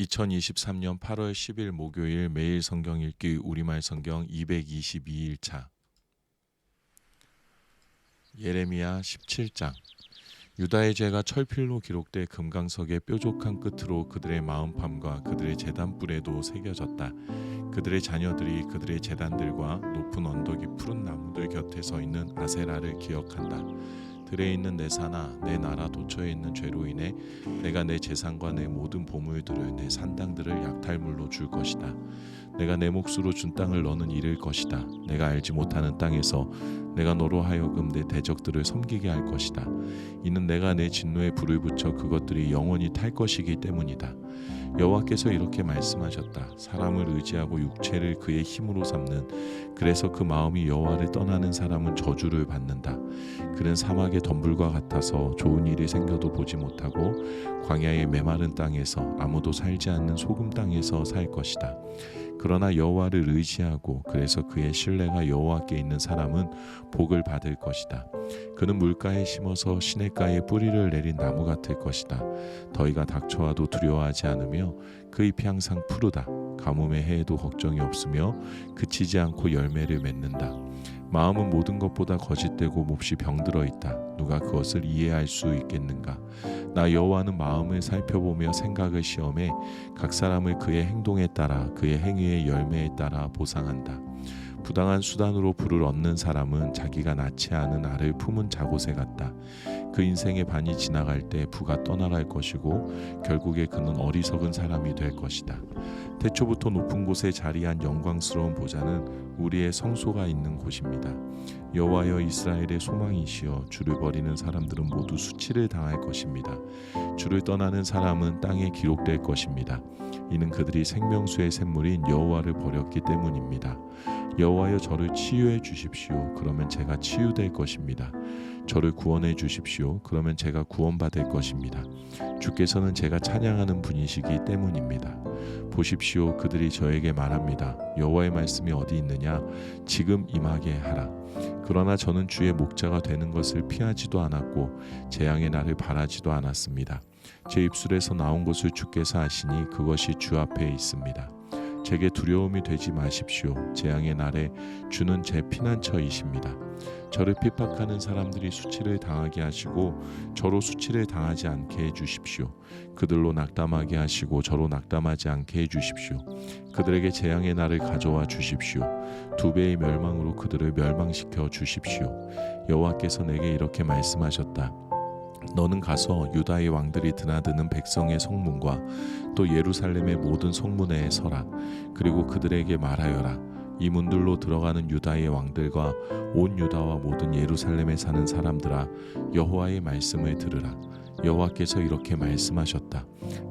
2023년 8월 10일 목요일 매일 성경 읽기 우리말 성경 222일차 예레미야 17장 유다의 죄가 철필로 기록돼 금강석의 뾰족한 끝으로 그들의 마음팜과 그들의 재단 뿔에도 새겨졌다. 그들의 자녀들이 그들의 재단들과 높은 언덕이 푸른 나무들 곁에 서 있는 아세라를 기억한다. 들에 있는 내 산아 내 나라 도처에 있는 죄로 인해 내가 내 재산과 내 모든 보물들을 내 산당들을 약탈물로 줄 것이다. 내가 내 몫으로 준 땅을 너는 잃을 것이다. 내가 알지 못하는 땅에서 내가 너로 하여금 내 대적들을 섬기게 할 것이다. 이는 내가 내 진노에 불을 붙여 그것들이 영원히 탈 것이기 때문이다. 여호와께서 이렇게 말씀하셨다. 사람을 의지하고 육체를 그의 힘으로 삼는 그래서 그 마음이 여호와를 떠나는 사람은 저주를 받는다. 그는 사막의 덤불과 같아서 좋은 일이 생겨도 보지 못하고 광야의 메마른 땅에서 아무도 살지 않는 소금 땅에서 살 것이다. 그러나 여호와를 의지하고 그래서 그의 신뢰가 여호와께 있는 사람은 복을 받을 것이다. 그는 물가에 심어서 시냇가에 뿌리를 내린 나무 같을 것이다. 더위가 닥쳐와도 두려워하지 않으며 그 잎이 항상 푸르다. 가뭄의 해에도 걱정이 없으며 그치지 않고 열매를 맺는다. 마음은 모든 것보다 거짓되고 몹시 병들어 있다. 누가 그것을 이해할 수 있겠는가? 나 여호와는 마음을 살펴보며 생각을 시험해 각 사람을 그의 행동에 따라 그의 행위의 열매에 따라 보상한다. 부당한 수단으로 부를 얻는 사람은 자기가 낳지 않은 알을 품은 자고새 같다. 그 인생의 반이 지나갈 때 부가 떠나갈 것이고 결국에 그는 어리석은 사람이 될 것이다. 태초부터 높은 곳에 자리한 영광스러운 보좌는 우리의 성소가 있는 곳입니다. 여호와여 이스라엘의 소망이시여 주를 버리는 사람들은 모두 수치를 당할 것입니다. 주를 떠나는 사람은 땅에 기록될 것입니다. 이는 그들이 생명수의 샘물인 여호와를 버렸기 때문입니다. 여호와여 저를 치유해 주십시오. 그러면 제가 치유될 것입니다. 저를 구원해 주십시오. 그러면 제가 구원받을 것입니다. 주께서는 제가 찬양하는 분이시기 때문입니다. 보십시오. 그들이 저에게 말합니다. 여호와의 말씀이 어디 있느냐? 지금 임하게 하라. 그러나 저는 주의 목자가 되는 것을 피하지도 않았고 재앙의 날을 바라지도 않았습니다. 제 입술에서 나온 것을 주께서 아시니 그것이 주 앞에 있습니다. 제게 두려움이 되지 마십시오. 재앙의 날에 주는 제 피난처이십니다. 저를 핍박하는 사람들이 수치를 당하게 하시고 저로 수치를 당하지 않게 해 주십시오. 그들로 낙담하게 하시고 저로 낙담하지 않게 해 주십시오. 그들에게 재앙의 날을 가져와 주십시오. 두 배의 멸망으로 그들을 멸망시켜 주십시오. 여호와께서 내게 이렇게 말씀하셨다. 너는 가서 유다의 왕들이 드나드는 백성의 성문과 또 예루살렘의 모든 성문에 서라. 그리고 그들에게 말하여라. 이 문들로 들어가는 유다의 왕들과 온 유다와 모든 예루살렘에 사는 사람들아 여호와의 말씀을 들으라. 여호와께서 이렇게 말씀하셨다.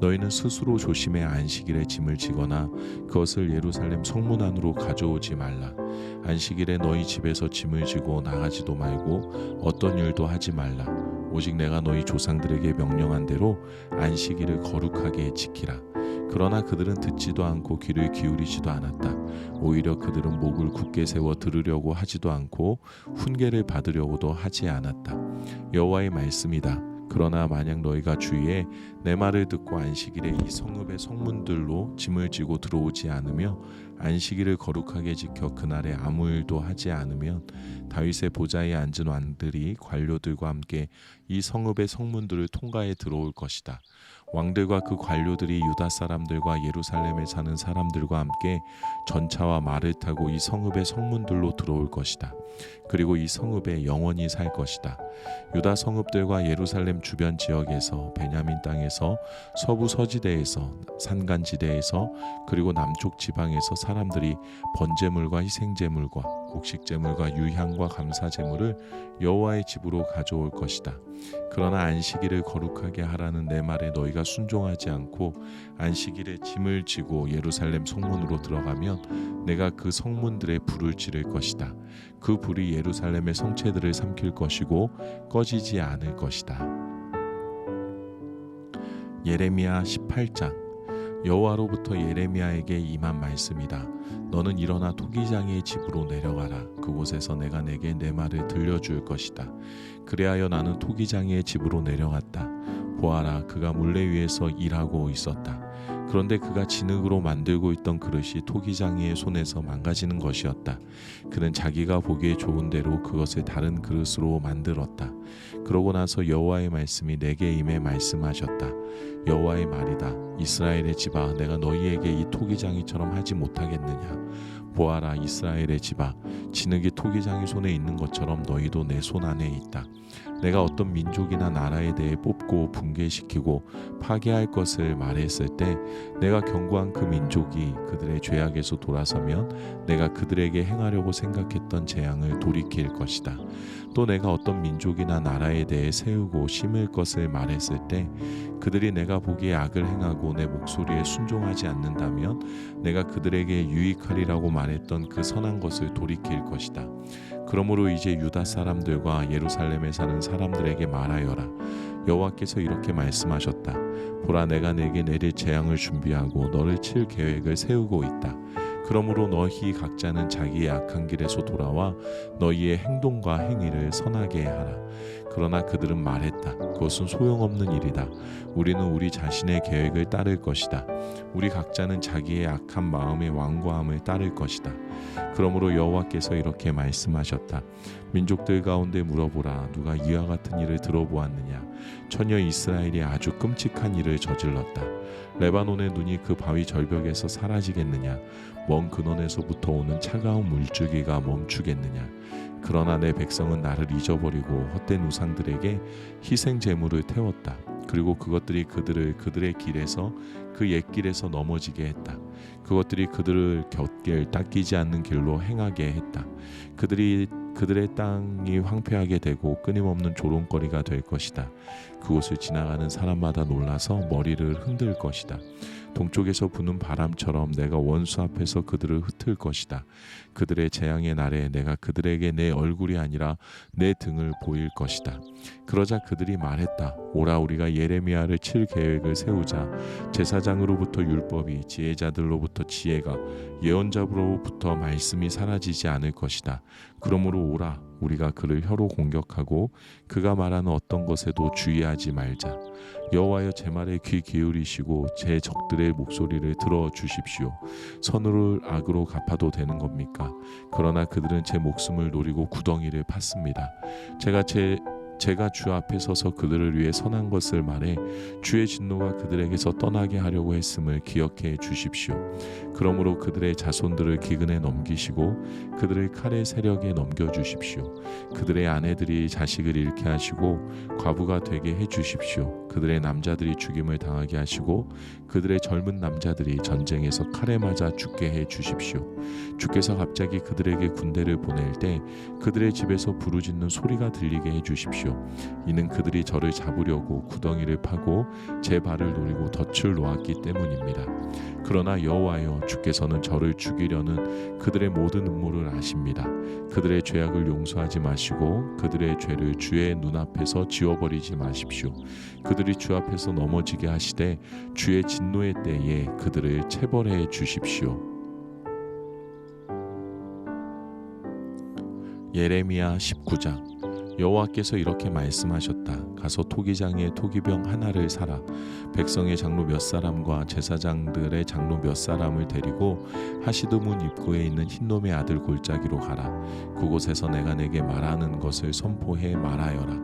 너희는 스스로 조심해 안식일에 짐을 지거나 그것을 예루살렘 성문 안으로 가져오지 말라. 안식일에 너희 집에서 짐을 지고 나가지도 말고 어떤 일도 하지 말라. 오직 내가 너희 조상들에게 명령한 대로 안식일을 거룩하게 지키라. 그러나 그들은 듣지도 않고 귀를 기울이지도 않았다. 오히려 그들은 목을 굳게 세워 들으려고 하지도 않고 훈계를 받으려고도 하지 않았다. 여호와의 말씀이다. 그러나 만약 너희가 주위에 내 말을 듣고 안식일에 이 성읍의 성문들로 짐을 지고 들어오지 않으며 안식일을 거룩하게 지켜 그날에 아무 일도 하지 않으면 다윗의 보좌에 앉은 왕들이 관료들과 함께 이 성읍의 성문들을 통과해 들어올 것이다. 왕들과 그 관료들이 유다 사람들과 예루살렘에 사는 사람들과 함께 전차와 말을 타고 이 성읍의 성문들로 들어올 것이다. 그리고 이 성읍에 영원히 살 것이다. 유다 성읍들과 예루살렘 주변 지역에서 베냐민 땅에서 서부 서지대에서 산간 지대에서 그리고 남쪽 지방에서 사람들이 번제물과 희생제물과 곡식제물과 유향과 감사제물을 여호와의 집으로 가져올 것이다. 그러나 안식일을 거룩하게 하라는 내 말에 너희가 순종하지 않고 안식일에 짐을 지고 예루살렘 성문으로 들어가면 내가 그 성문들에 불을 지를 것이다. 그 불이 예루살렘의 성체들을 삼킬 것이고 꺼지지 않을 것이다. 예레미야 18장 여호와로부터 예레미야에게 임한 말씀이다. 너는 일어나 토기장의 집으로 내려가라. 그곳에서 내가 내게 내 말을 들려줄 것이다. 그리하여 나는 토기장의 집으로 내려갔다. 보아라, 그가 물레 위에서 일하고 있었다. 그런데 그가 진흙으로 만들고 있던 그릇이 토기장이의 손에서 망가지는 것이었다. 그는 자기가 보기에 좋은 대로 그것을 다른 그릇으로 만들었다. 그러고 나서 여호와의 말씀이 내게 임해 말씀하셨다. 여호와의 말이다. 이스라엘의 집아, 내가 너희에게 이 토기장이처럼 하지 못하겠느냐? 보아라, 이스라엘의 집아, 진흙이 토기장이 손에 있는 것처럼 너희도 내 손 안에 있다. 내가 어떤 민족이나 나라에 대해 뽑고 붕괴시키고 파괴할 것을 말했을 때 내가 경고한 그 민족이 그들의 죄악에서 돌아서면 내가 그들에게 행하려고 생각했던 재앙을 돌이킬 것이다. 또 내가 어떤 민족이 나 나라에 대해 세우고 심을 것을 말했을 때 그들이 내가 보기에 악을 행하고 내 목소리에 순종하지 않는다면 내가 그들에게 유익하리라고 말했던 그 선한 것을 돌이킬 것이다. 그러므로 이제 유다 사람들과 예루살렘에 사는 사람들에게 말하여라. 여호와께서 이렇게 말씀하셨다. 보라 내가 내게 내릴 재앙을 준비하고 너를 칠 계획을 세우고 있다. 그러므로 너희 각자는 자기의 악한 길에서 돌아와 너희의 행동과 행위를 선하게 하라. 그러나 그들은 말했다. 그것은 소용없는 일이다. 우리는 우리 자신의 계획을 따를 것이다. 우리 각자는 자기의 악한 마음의 완고함을 따를 것이다. 그러므로 여호와께서 이렇게 말씀하셨다. 민족들 가운데 물어보라. 누가 이와 같은 일을 들어보았느냐? 처녀 이스라엘이 아주 끔찍한 일을 저질렀다. 레바논의 눈이 그 바위 절벽에서 사라지겠느냐? 먼 근원에서부터 오는 차가운 물줄기가 멈추겠느냐? 그러나 내 백성은 나를 잊어버리고 헛된 우상들에게 희생 제물을 태웠다. 그리고 그것들이 그들을 그들의 길에서 그 옛길에서 넘어지게 했다. 그것들이 그들을 곁길 닦이지 않는 길로 행하게 했다. 그들이 그들의 땅이 황폐하게 되고 끊임없는 조롱거리가 될 것이다. 그곳을 지나가는 사람마다 놀라서 머리를 흔들 것이다. 동쪽에서 부는 바람처럼 내가 원수 앞에서 그들을 흩을 것이다. 그들의 재앙의 날에 내가 그들에게 내 얼굴이 아니라 내 등을 보일 것이다. 그러자 그들이 말했다. 오라 우리가 예레미야를 칠 계획을 세우자. 제사장으로부터 율법이 지혜자들로부터 지혜가 예언자로부터 말씀이 사라지지 않을 것이다. 그러므로 오라 우리가 그를 혀로 공격하고 그가 말하는 어떤 것에도 주의하지 말자. 여호와여 제 말에 귀 기울이시고 제 적들의 목소리를 들어 주십시오. 선을 악으로 갚아도 되는 겁니까? 그러나 그들은 제 목숨을 노리고 구덩이를 팠습니다. 제가 제 제가 주 앞에 서서 그들을 위해 선한 것을 말해 주의 진노가 그들에게서 떠나게 하려고 했음을 기억해 주십시오. 그러므로 그들의 자손들을 기근에 넘기시고 그들의 칼의 세력에 넘겨 주십시오. 그들의 아내들이 자식을 잃게 하시고 과부가 되게 해 주십시오. 그들의 남자들이 죽임을 당하게 하시고 그들의 젊은 남자들이 전쟁에서 칼에 맞아 죽게 해 주십시오. 주께서 갑자기 그들에게 군대를 보낼 때 그들의 집에서 부르짖는 소리가 들리게 해 주십시오. 이는 그들이 저를 잡으려고 구덩이를 파고 제 발을 노리고 덫을 놓았기 때문입니다. 그러나 여호와여 주께서는 저를 죽이려는 그들의 모든 음모를 아십니다. 그들의 죄악을 용서하지 마시고 그들의 죄를 주의 눈앞에서 지워버리지 마십시오. 그들이 주 앞에서 넘어지게 하시되 주의 진노의 때에 그들을 체벌해 주십시오. 예레미야 19장 여호와께서 이렇게 말씀하셨다. 가서 토기장의 토기병 하나를 사라. 백성의 장로 몇 사람과 제사장들의 장로 몇 사람을 데리고 하시드문 입구에 있는 흰놈의 아들 골짜기로 가라. 그곳에서 내가 내게 말하는 것을 선포해 말하여라.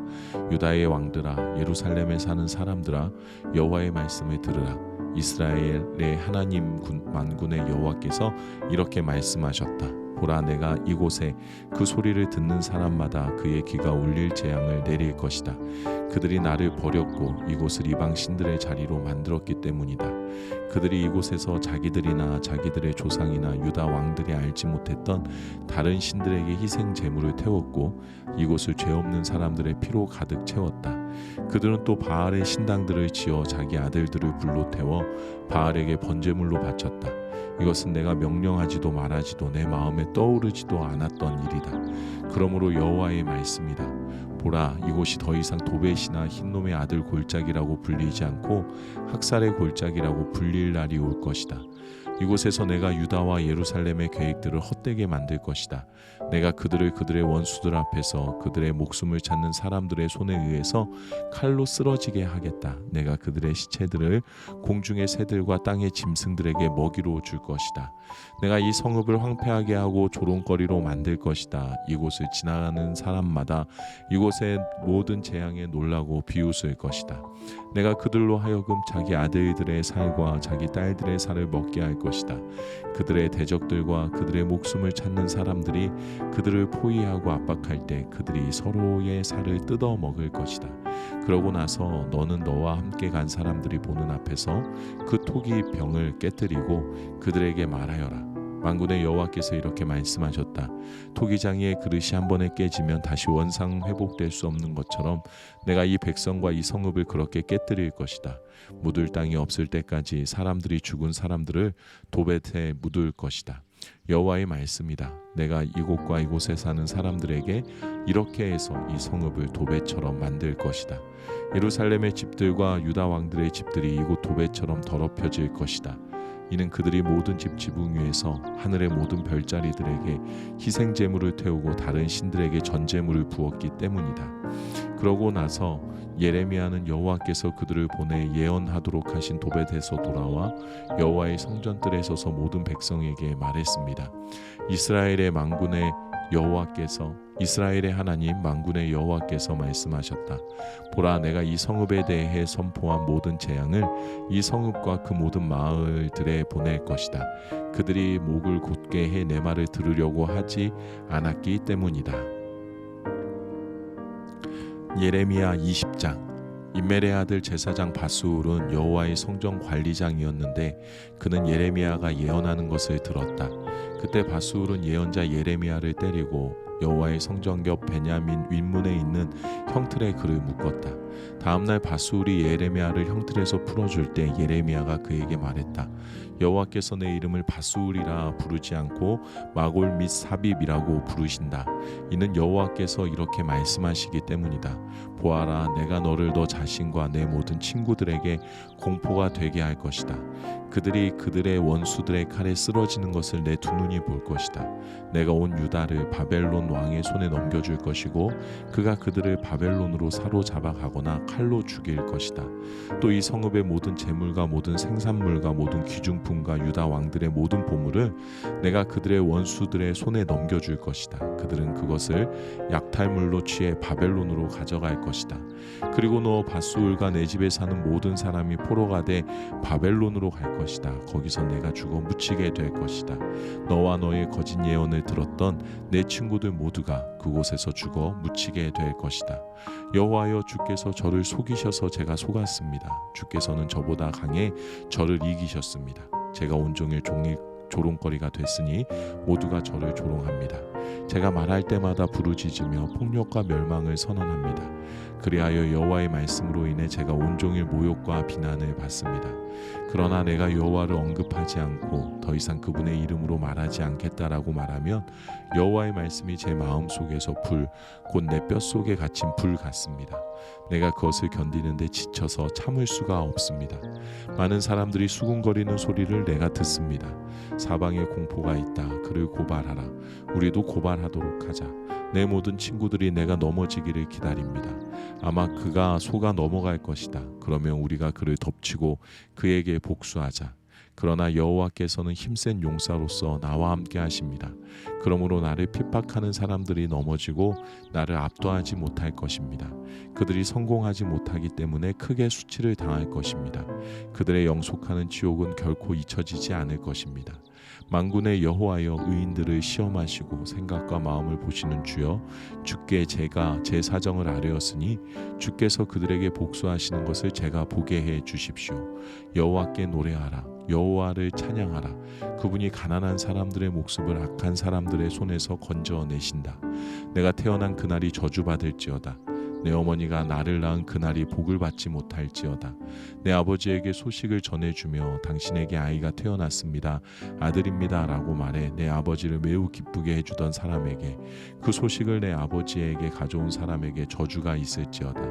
유다의 왕들아, 예루살렘에 사는 사람들아, 여호와의 말씀을 들으라. 이스라엘의 하나님 군, 만군의 여호와께서 이렇게 말씀하셨다. 보라 내가 이곳에 그 소리를 듣는 사람마다 그의 귀가 울릴 재앙을 내릴 것이다. 그들이 나를 버렸고 이곳을 이방 신들의 자리로 만들었기 때문이다. 그들이 이곳에서 자기들이나 자기들의 조상이나 유다 왕들이 알지 못했던 다른 신들에게 희생 제물을 태웠고 이곳을 죄 없는 사람들의 피로 가득 채웠다. 그들은 또 바알의 신당들을 지어 자기 아들들을 불로 태워 바알에게 번제물로 바쳤다. 이것은 내가 명령하지도 말하지도 내 마음에 떠오르지도 않았던 일이다. 그러므로 여호와의 말씀이다. 보라 이곳이 더 이상 도벳이나 흰놈의 아들 골짜기라고 불리지 않고 학살의 골짜기라고 불릴 날이 올 것이다. 이곳에서 내가 유다와 예루살렘의 계획들을 헛되게 만들 것이다. 내가 그들을 그들의 원수들 앞에서 그들의 목숨을 찾는 사람들의 손에 의해서 칼로 쓰러지게 하겠다. 내가 그들의 시체들을 공중의 새들과 땅의 짐승들에게 먹이로 줄 것이다. 내가 이 성읍을 황폐하게 하고 조롱거리로 만들 것이다. 이곳을 지나가는 사람마다 이곳의 모든 재앙에 놀라고 비웃을 것이다. 내가 그들로 하여금 자기 아들들의 살과 자기 딸들의 살을 먹게 할 것이다. 그들의 대적들과 그들의 목숨을 찾는 사람들이 그들을 포위하고 압박할 때 그들이 서로의 살을 뜯어 먹을 것이다. 그러고 나서 너는 너와 함께 간 사람들이 보는 앞에서 그 토기 병을 깨뜨리고 그들에게 말하여라. 만군의 여호와께서 이렇게 말씀하셨다. 토기장이의 그릇이 한 번에 깨지면 다시 원상 회복될 수 없는 것처럼 내가 이 백성과 이 성읍을 그렇게 깨뜨릴 것이다. 묻을 땅이 없을 때까지 사람들이 죽은 사람들을 도벳에 묻을 것이다. 여호와의 말씀이다. 내가 이곳과 이곳에 사는 사람들에게 이렇게 해서 이 성읍을 도배처럼 만들 것이다. 예루살렘의 집들과 유다 왕들의 집들이 이곳 도배처럼 더럽혀질 것이다. 이는 그들이 모든 집 지붕 위에서 하늘의 모든 별자리들에게 희생 제물을 태우고 다른 신들에게 전제물을 부었기 때문이다. 그러고 나서 예레미야는 여호와께서 그들을 보내 예언하도록 하신 도벳에서 돌아와 여호와의 성전뜰에 서서 모든 백성에게 말했습니다. 이스라엘의 망군의 여호와께서 이스라엘의 하나님 망군의 여호와께서 말씀하셨다. 보라 내가 이 성읍에 대해 선포한 모든 재앙을 이 성읍과 그 모든 마을들에 보낼 것이다. 그들이 목을 곧게 해 내 말을 들으려고 하지 않았기 때문이다. 예레미야 20장 임멜의 아들 제사장 바수울은 여호와의 성전 관리장이었는데 그는 예레미야가 예언하는 것을 들었다. 그때 바수울은 예언자 예레미야를 때리고 여호와의 성전 겹 베냐민 윗문에 있는 형틀에 그를 묶었다. 다음날 바수울이 예레미야를 형틀에서 풀어줄 때 예레미야가 그에게 말했다. 여호와께서 내 이름을 바수울이라 부르지 않고 마골 및 사빕이라고 부르신다. 이는 여호와께서 이렇게 말씀하시기 때문이다. 보아라, 내가 너를 너 자신과 내 모든 친구들에게 공포가 되게 할 것이다. 그들이 그들의 원수들의 칼에 쓰러지는 것을 내 두 눈이 볼 것이다. 내가 온 유다를 바벨론 왕의 손에 넘겨줄 것이고 그가 그들을 바벨론으로 사로잡아 가거나 칼로 죽일 것이다. 또 이 성읍의 모든 재물과 모든 생산물과 모든 귀중품과 유다 왕들의 모든 보물을 내가 그들의 원수들의 손에 넘겨줄 것이다. 그들은 그것을 약탈물로 취해 바벨론으로 가져갈 것이다. 그리고 너 바수울과 내 집에 사는 모든 사람이 포로가 돼 바벨론으로 갈 것이다. 거기서 내가 죽어 묻히게 될 것이다. 너와 너의 거짓 예언을 들었던 내 친구들 모두가 그곳에서 죽어 묻히게 될 것이다. 여호와여 주께서 저를 속이셔서 제가 속았습니다. 주께서는 저보다 강해 저를 이기셨습니다. 제가 온종일 종일 조롱거리가 됐으니 모두가 저를 조롱합니다. 제가 말할 때마다 부르짖으며 폭력과 멸망을 선언합니다. 그리하여 여호와의 말씀으로 인해 제가 온종일 모욕과 비난을 받습니다. 그러나 내가 여호와를 언급하지 않고 더 이상 그분의 이름으로 말하지 않겠다라고 말하면 여호와의 말씀이 제 마음 속에서 불, 곧내 뼛속에 갇힌 불 같습니다. 내가 그것을 견디는데 지쳐서 참을 수가 없습니다. 많은 사람들이 수군거리는 소리를 내가 듣습니다. 사방에 공포가 있다. 그를 고발하라. 우리도 고발하도록 하자. 내 모든 친구들이 내가 넘어지기를 기다립니다. 아마 그가 속아 넘어갈 것이다. 그러면 우리가 그를 덮치고 그에게 복수하자. 그러나 여호와께서는 힘센 용사로서 나와 함께 하십니다. 그러므로 나를 핍박하는 사람들이 넘어지고 나를 압도하지 못할 것입니다. 그들이 성공하지 못하기 때문에 크게 수치를 당할 것입니다. 그들의 영속하는 지옥은 결코 잊혀지지 않을 것입니다. 만군의 여호와여 의인들을 시험하시고 생각과 마음을 보시는 주여 주께 제가 제 사정을 아뢰었으니 주께서 그들에게 복수하시는 것을 제가 보게 해 주십시오. 여호와께 노래하라. 여호와를 찬양하라. 그분이 가난한 사람들의 목숨을 악한 사람들의 손에서 건져내신다. 내가 태어난 그날이 저주받을지어다 내 어머니가 나를 낳은 그날이 복을 받지 못할지어다. 내 아버지에게 소식을 전해주며 당신에게 아이가 태어났습니다. 아들입니다 라고 말해 내 아버지를 매우 기쁘게 해주던 사람에게 그 소식을 내 아버지에게 가져온 사람에게 저주가 있을지어다.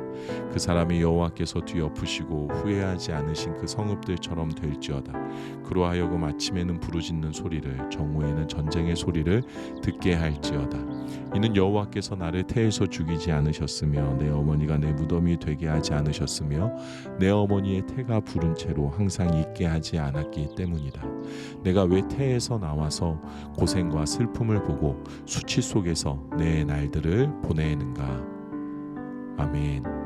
그 사람이 여호와께서 뒤엎으시고 후회하지 않으신 그 성읍들처럼 될지어다. 그로 하여금 아침에는 부르짖는 소리를 정오에는 전쟁의 소리를 듣게 할지어다. 이는 여호와께서 나를 태에서 죽이지 않으셨으며 내 어머니가 내 무덤이 되게 하지 않으셨으며 내 어머니의 태가 부른 채로 항상 있게 하지 않았기 때문이다. 내가 왜 태에서 나와서 고생과 슬픔을 보고 수치 속에서 내 날들을 보내는가? 아멘.